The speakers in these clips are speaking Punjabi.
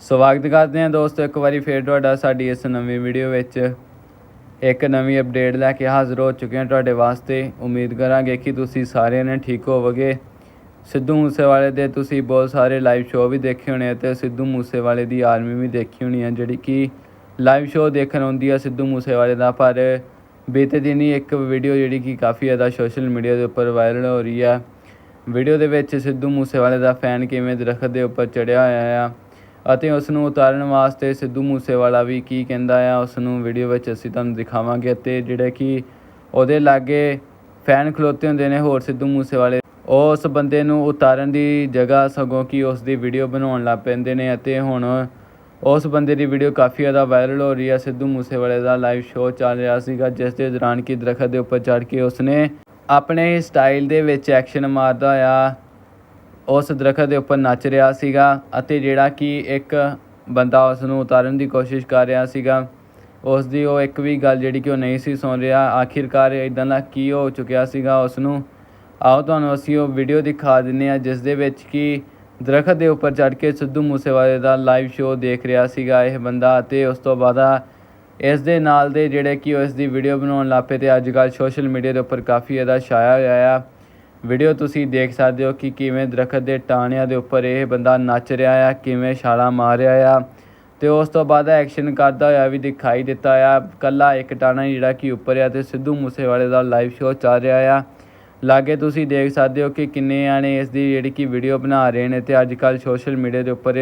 ਸਵਾਗਤ ਕਰਦੇ ਹਾਂ ਦੋਸਤੋ, ਇੱਕ ਵਾਰੀ ਫੇਰ ਤੁਹਾਡਾ ਸਾਡੀ ਇਸ ਨਵੀਂ ਵੀਡੀਓ ਵਿੱਚ। ਇੱਕ ਨਵੀਂ ਅਪਡੇਟ ਲੈ ਕੇ ਹਾਜ਼ਰ ਹੋ ਚੁੱਕੇ ਹਾਂ ਤੁਹਾਡੇ ਵਾਸਤੇ। ਉਮੀਦ ਕਰਾਂਗੇ ਕਿ ਤੁਸੀਂ ਸਾਰਿਆਂ ਨੇ ਠੀਕ ਹੋਵੋਗੇ। ਸਿੱਧੂ ਮੂਸੇਵਾਲੇ ਦੇ ਤੁਸੀਂ ਬਹੁਤ ਸਾਰੇ ਲਾਈਵ ਸ਼ੋਅ ਵੀ ਦੇਖੇ ਹੋਣੇ ਆ ਤੇ ਸਿੱਧੂ ਮੂਸੇਵਾਲੇ ਦੀ ਆਰਮੀ ਵੀ ਦੇਖੀ ਹੋਣੀ ਆ, ਜਿਹੜੀ ਕਿ ਲਾਈਵ ਸ਼ੋਅ ਦੇਖਣ ਆਉਂਦੀ ਆ ਸਿੱਧੂ ਮੂਸੇਵਾਲੇ ਦਾ। ਪਰ ਬੀਤੇ ਦਿਨ ਹੀ ਇੱਕ ਵੀਡੀਓ ਜਿਹੜੀ ਕਿ ਕਾਫੀ ਜ਼ਿਆਦਾ ਸੋਸ਼ਲ ਮੀਡੀਆ ਦੇ ਉੱਪਰ ਵਾਇਰਲ ਹੋ ਰਹੀ ਆ। ਵੀਡੀਓ ਦੇ ਵਿੱਚ ਸਿੱਧੂ ਮੂਸੇਵਾਲੇ ਦਾ ਫੈਨ ਕਿਵੇਂ ਦਰਖਤ ਦੇ ਉੱਪਰ ਚੜਿਆ ਹੋਇਆ ਆ। ਅਤੇ ਉਸ ਨੂੰ ਉਤਾਰਨ ਵਾਸਤੇ ਸਿੱਧੂ ਮੂਸੇਵਾਲਾ ਵੀ ਕੀ ਕਹਿੰਦਾ ਆ ਉਸ ਨੂੰ ਵੀਡੀਓ ਵਿੱਚ ਅਸੀਂ ਤੁਹਾਨੂੰ ਦਿਖਾਵਾਂਗੇ ਅਤੇ ਜਿਹੜੇ ਕਿ ਉਹਦੇ ਲਾਗੇ ਫੈਨ ਖਲੋਤੇ ਹੁੰਦੇ ਨੇ ਹੋਰ ਸਿੱਧੂ ਮੂਸੇਵਾਲੇ, ਉਹ ਉਸ ਬੰਦੇ ਨੂੰ ਉਤਾਰਨ ਦੀ ਜਗ੍ਹਾ ਸਗੋਂ ਕਿ ਉਸ ਦੀ ਵੀਡੀਓ ਬਣਾਉਣ ਲੱਗ ਪੈਂਦੇ ਨੇ ਅਤੇ ਹੁਣ ਉਸ ਬੰਦੇ ਦੀ ਵੀਡੀਓ ਕਾਫੀ ਜ਼ਿਆਦਾ ਵਾਇਰਲ ਹੋ ਰਹੀ ਹੈ ਸਿੱਧੂ ਮੂਸੇਵਾਲੇ ਦਾ ਲਾਈਵ ਸ਼ੋਅ ਚੱਲ ਰਿਹਾ ਸੀਗਾ, ਜਿਸ ਦੇ ਦੌਰਾਨ ਕਿ ਦਰਖਤ ਦੇ ਉੱਪਰ ਚੜ੍ਹ ਕੇ ਉਸਨੇ ਆਪਣੇ ਸਟਾਈਲ ਦੇ ਵਿੱਚ ਐਕਸ਼ਨ ਮਾਰਦਾ ਆ ਉਸ ਦਰਖਤ ਦੇ ਉੱਪਰ ਨੱਚ ਰਿਹਾ ਸੀਗਾ ਅਤੇ ਜਿਹੜਾ ਕਿ ਇੱਕ ਬੰਦਾ ਉਸ ਨੂੰ ਉਤਾਰਨ ਦੀ ਕੋਸ਼ਿਸ਼ ਕਰ ਰਿਹਾ ਸੀਗਾ ਉਸ ਦੀ ਉਹ ਇੱਕ ਵੀ ਗੱਲ ਜਿਹੜੀ ਕਿ ਉਹ ਨਹੀਂ ਸੀ ਸੁਣ ਰਿਹਾ, ਆਖਿਰਕਾਰ ਇਦਾਂ ਦਾ ਕੀ ਹੋ ਚੁੱਕਿਆ ਸੀਗਾ ਉਸ ਨੂੰ। ਆਓ ਤੁਹਾਨੂੰ ਅਸੀਂ ਉਹ ਵੀਡੀਓ ਦਿਖਾ ਦਿੰਨੇ ਆ ਜਿਸ ਦੇ ਵਿੱਚ ਕਿ ਦਰਖਤ ਦੇ ਉੱਪਰ ਚੜ੍ਹ ਕੇ ਸਿੱਧੂ ਮੂਸੇਵਾਲੇ ਦਾ ਲਾਈਵ ਸ਼ੋਅ ਦੇਖ ਰਿਹਾ ਸੀਗਾ ਇਹ ਬੰਦਾ ਅਤੇ ਉਸ ਤੋਂ ਬਾਅਦ ਇਸ ਦੇ ਨਾਲ ਦੇ ਜਿਹੜੇ ਕਿ ਉਹ ਇਸ ਦੀ ਵੀਡੀਓ ਬਣਾਉਣ ਲੱਗ ਪਏ ਤੇ ਅੱਜ ਕੱਲ੍ਹ ਸੋਸ਼ਲ ਮੀਡੀਆ ਦੇ ਉੱਪਰ ਕਾਫੀ ਇਹਦਾ ਛਾਇਆ ਹੋਇਆ ਆ। ਵੀਡੀਓ ਤੁਸੀਂ ਦੇਖ ਸਕਦੇ ਹੋ ਕਿ ਕਿਵੇਂ ਦਰਖਤ ਦੇ ਟਾਹਣਿਆਂ ਦੇ ਉੱਪਰ ਇਹ ਬੰਦਾ ਨੱਚ ਰਿਹਾ ਆ, ਕਿਵੇਂ ਛਾਲਾਂ ਮਾਰ ਰਿਹਾ ਆ ਤੇ ਉਸ ਤੋਂ ਬਾਅਦ ਐਕਸ਼ਨ ਕਰਦਾ ਹੋਇਆ ਵੀ ਦਿਖਾਈ ਦਿੱਤਾ ਆ। ਕੱਲਾ ਇੱਕ ਟਾਣਾ ਜਿਹੜਾ ਕਿ ਉੱਪਰ ਆ ਤੇ ਸਿੱਧੂ ਮੂਸੇਵਾਲੇ ਦਾ ਲਾਈਵ ਸ਼ੋਅ ਚੱਲ ਰਿਹਾ ਆ। ਲਾਗੇ ਤੁਸੀਂ ਦੇਖ ਸਕਦੇ ਹੋ ਕਿ ਕਿੰਨੇ ਆਣੇ ਇਸ ਦੀ ਜਿਹੜੀ ਕਿ ਵੀਡੀਓ ਬਣਾ ਰਹੇ ਨੇ ਤੇ ਅੱਜ ਕੱਲ੍ਹ ਸੋਸ਼ਲ ਮੀਡੀਆ ਦੇ ਉੱਪਰ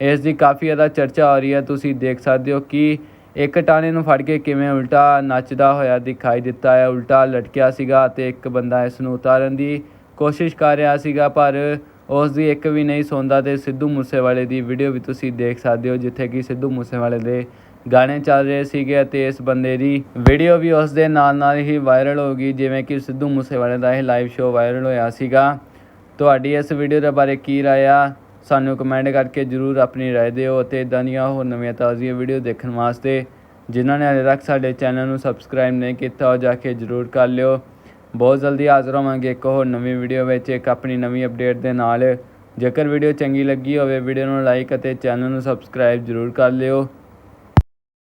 ਇਸ ਦੀ ਕਾਫੀ ਜ਼ਿਆਦਾ ਚਰਚਾ ਹੋ ਰਹੀ ਹੈ ਤੁਸੀਂ ਦੇਖ ਸਕਦੇ ਹੋ ਕਿ ਇੱਕ ਟਾਣੇ ਨੂੰ ਫੜ ਕੇ ਕਿਵੇਂ ਉਲਟਾ ਨੱਚਦਾ ਹੋਇਆ ਦਿਖਾਈ ਦਿੱਤਾ ਹੈ। ਉਲਟਾ ਲਟਕਿਆ ਸੀਗਾ ਤੇ ਇੱਕ ਬੰਦਾ ਇਸ ਨੂੰ ਉਤਾਰਨ ਦੀ ਕੋਸ਼ਿਸ਼ ਕਰ ਰਿਹਾ ਸੀਗਾ, ਪਰ ਉਸ ਦੀ ਇੱਕ ਵੀ ਨਹੀਂ ਸੁਣਦਾ ਤੇ ਸਿੱਧੂ ਮੂਸੇਵਾਲੇ ਦੀ ਵੀਡੀਓ ਵੀ ਤੁਸੀਂ ਦੇਖ ਸਕਦੇ ਹੋ, ਜਿੱਥੇ ਕਿ ਸਿੱਧੂ ਮੂਸੇਵਾਲੇ ਦੇ ਗਾਣੇ ਚੱਲ ਰਹੇ ਸੀਗੇ ਅਤੇ ਇਸ ਬੰਦੇ ਦੀ ਵੀਡੀਓ ਵੀ ਉਸ ਦੇ ਨਾਲ ਨਾਲ ਹੀ ਵਾਇਰਲ ਹੋ ਗਈ, ਜਿਵੇਂ ਕਿ ਸਿੱਧੂ ਮੂਸੇਵਾਲੇ ਦਾ ਇਹ ਲਾਈਵ ਸ਼ੋਅ ਵਾਇਰਲ ਹੋਇਆ ਸੀਗਾ। ਤੁਹਾਡੀ ਇਸ ਵੀਡੀਓ ਦੇ ਬਾਰੇ ਕੀ ਰਾਇਆ ਸਾਨੂੰ ਕਮੈਂਟ ਕਰਕੇ ਜਰੂਰ ਆਪਣੀ ਰਾਏ ਦਿਓ ਅਤੇ ਇਦਾਂ ਦੀਆਂ ਹੋਰ ਨਵੀਆਂ ਤਾਜ਼ੀਆਂ ਵੀਡੀਓ ਦੇਖਣ ਵਾਸਤੇ ਜਿਨ੍ਹਾਂ ਨੇ ਹਾਲੇ ਤੱਕ ਸਾਡੇ ਚੈਨਲ ਨੂੰ ਸਬਸਕ੍ਰਾਈਬ ਨਹੀਂ ਕੀਤਾ, ਉਹ ਜਾ ਕੇ ਜਰੂਰ ਕਰ ਲਿਓ। ਬਹੁਤ ਜਲਦੀ ਹਾਜ਼ਰ ਹੋਵਾਂਗੇ ਇੱਕ ਹੋਰ ਨਵੀਂ ਵੀਡੀਓ ਵਿੱਚ, ਇੱਕ ਆਪਣੀ ਨਵੀਂ ਅਪਡੇਟ ਦੇ ਨਾਲ। ਜੇਕਰ ਵੀਡੀਓ ਚੰਗੀ ਲੱਗੀ ਹੋਵੇ, ਵੀਡੀਓ ਨੂੰ ਲਾਈਕ ਅਤੇ ਚੈਨਲ ਨੂੰ ਸਬਸਕ੍ਰਾਈਬ ਜਰੂਰ ਕਰ ਲਿਓ।